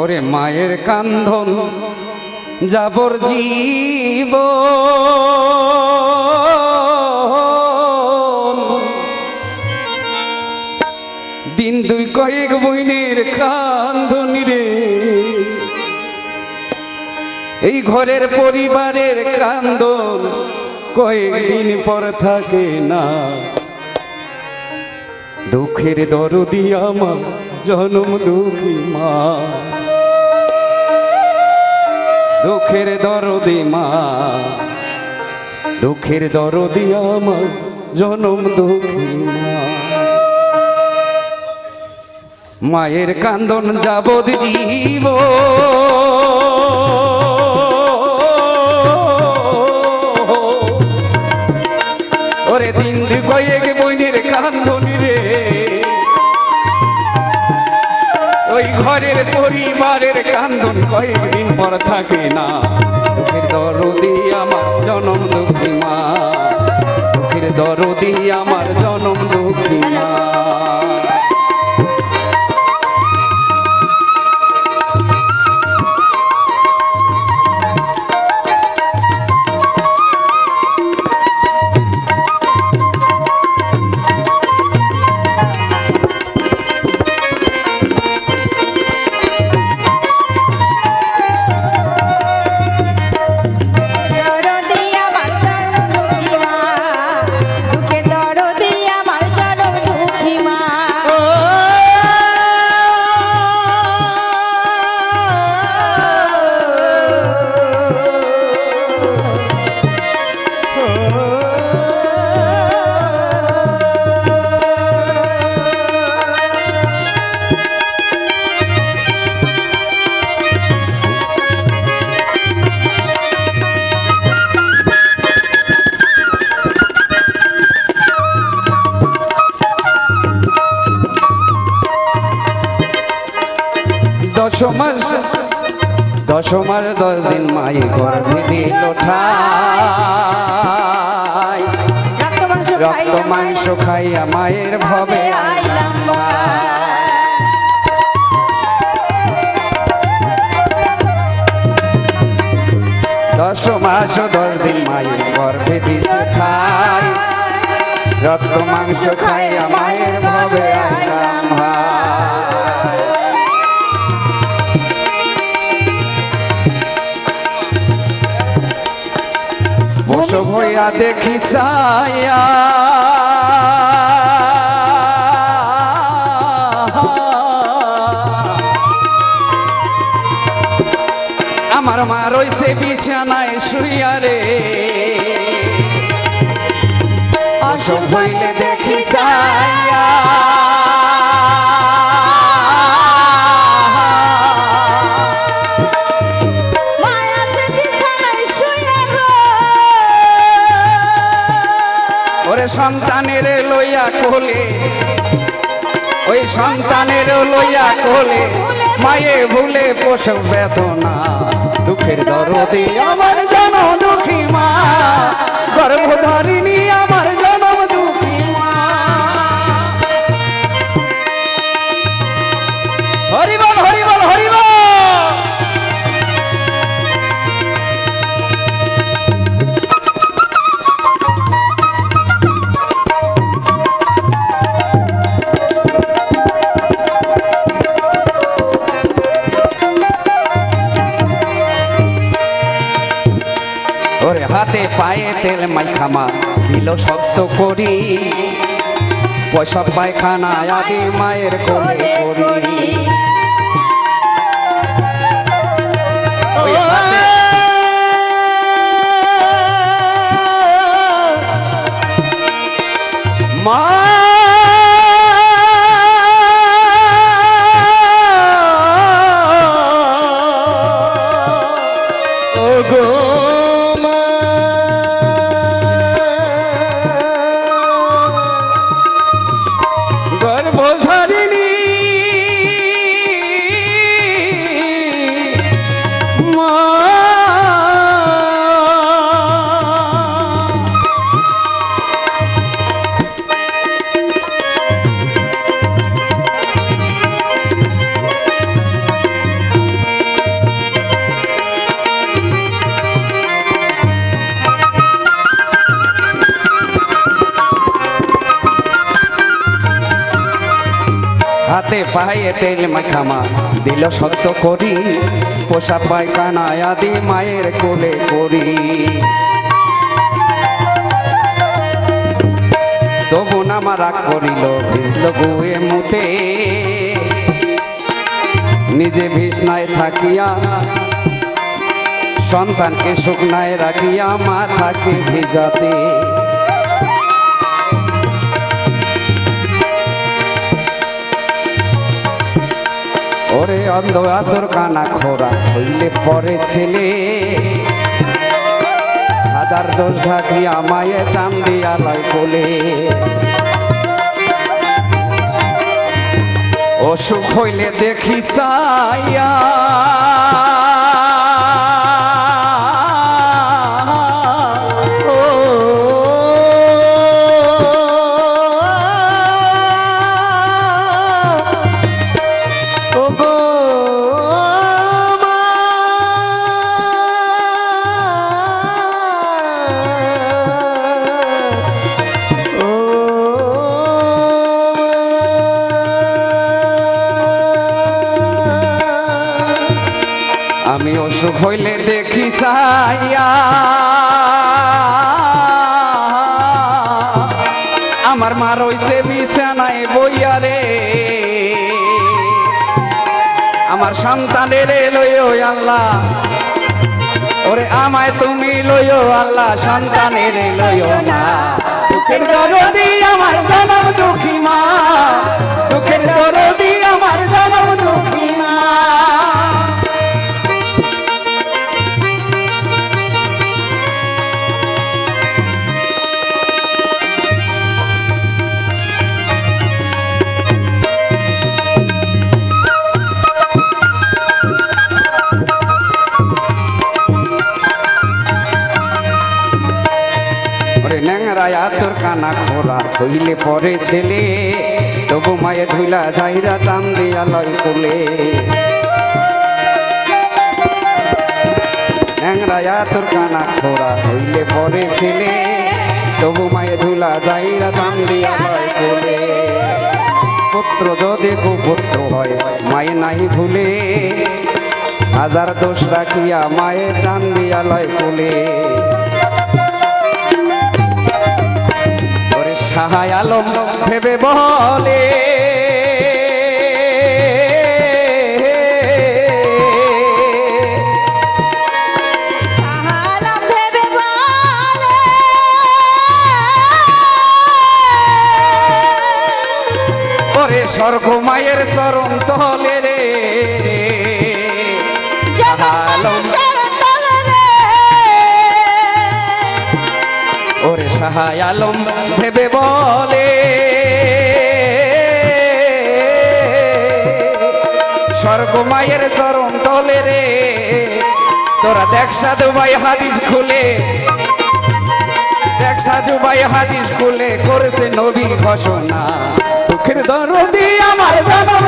ওরে মায়ের কান্ধন, যাবর জীব দিন দুই কয়েক বইনের কান্ধনি রে। এই ঘরের পরিবারের কান্দন কয়েকদিন পর থাকে না। দুঃখের দরদি আমার জনম দুঃখী মা। দুঃখের দরদি মা। দুঃখের দরদি আমার, জনম দুঃখী মা। মায়ের কান্দন যাবদ জীব। ওরে দিন কয়েক বইনের কান্দনি রে। ওই ঘরের পরিবারের কান্দন কয়েকদিন পর থাকে না। দুঃখের দরদি আমার জনম দুঃখী মা। দুঃখের দরদি আমার জনম দুঃখী মা। মাস দশ দিন মাই গর্ভে দিল রক্ত মাংস খাইয়া মায়ের ভবে দশ মাস দশ দিন মায়ের গর্ভে দিছে ঠাই। রক্ত মাংস খাইয়া মায়ের ভইয়া দেখি ছায়া। আমার মা রইছে বিছানায় শুইয়া রে। অসুখ হইলে সন্তানের লইয়া কোলে। ওই সন্তানের লইয়া কোলে মায়ে ভুলে প্রসব বেদনা। দুঃখের দরদে আমার জন দুঃখী মা গর্ভধারিণী তেল মাইখামা দিল শক্ত করি পয়সা পায়খানা আগে মায়ের কোলে করি হাতে পায়ে তেল মাখামা। দিল সত্য করি, পোষা পায়খানা আদি মায়ের কোলে করি। তবু নামা রাগ করিল, ভিজল গুয়ে মুতে নিজে ভিসনায় থাকিয়া, সন্তানকে শুকনায় রাখিয়া মা থাকে ভিজাতে। ওরে অন্ধ আতর কানা খোরা হইলে পরে ছেলে। হাজার দোষ ঢাকি আমায় টান দিয়া লয় বলে অসুখ হইলে দেখি চাইয়া হইলে দেখি চাইয়া আমার মা রইছে বিছানায় বইয়া রে। আমার সন্তানের লইও আল্লাহ। ওরে আমায় তুমি লইও আল্লাহ, সন্তানের লইও না। আমার ওরে তোর কানা খোলা হইলে পরে ছেলে, তবু মায়ে ধুইলা যাইরা টান দিয়া লয় কোলে। ন্যাংরায়া তোর কানা খোরা হইলে পরে ছেলে, তবু মায়ে ধুলা যাইরা টান দিয়া লয় কোলে। পুত্র যদি কুপুত্র হয়, মায়ে নাই ভুলে, হাজার দোষ রাখিয়া মায়ের টান দিয়া লয় কোলে। সাহায় আলম ভেবে বলে স্বর্গ মায়ের চরণ তলে রে। সাহায় আলম ভেবে বলে, স্বর্গ মায়ের চরণ তলে রে, তোরা দেখ সাধু ভাই হাদিস খুলে, দেখ সাধু ভাই হাদিস খুলে, করেছে নবী ঘোষণা। দুঃখের দরদি আমার জনম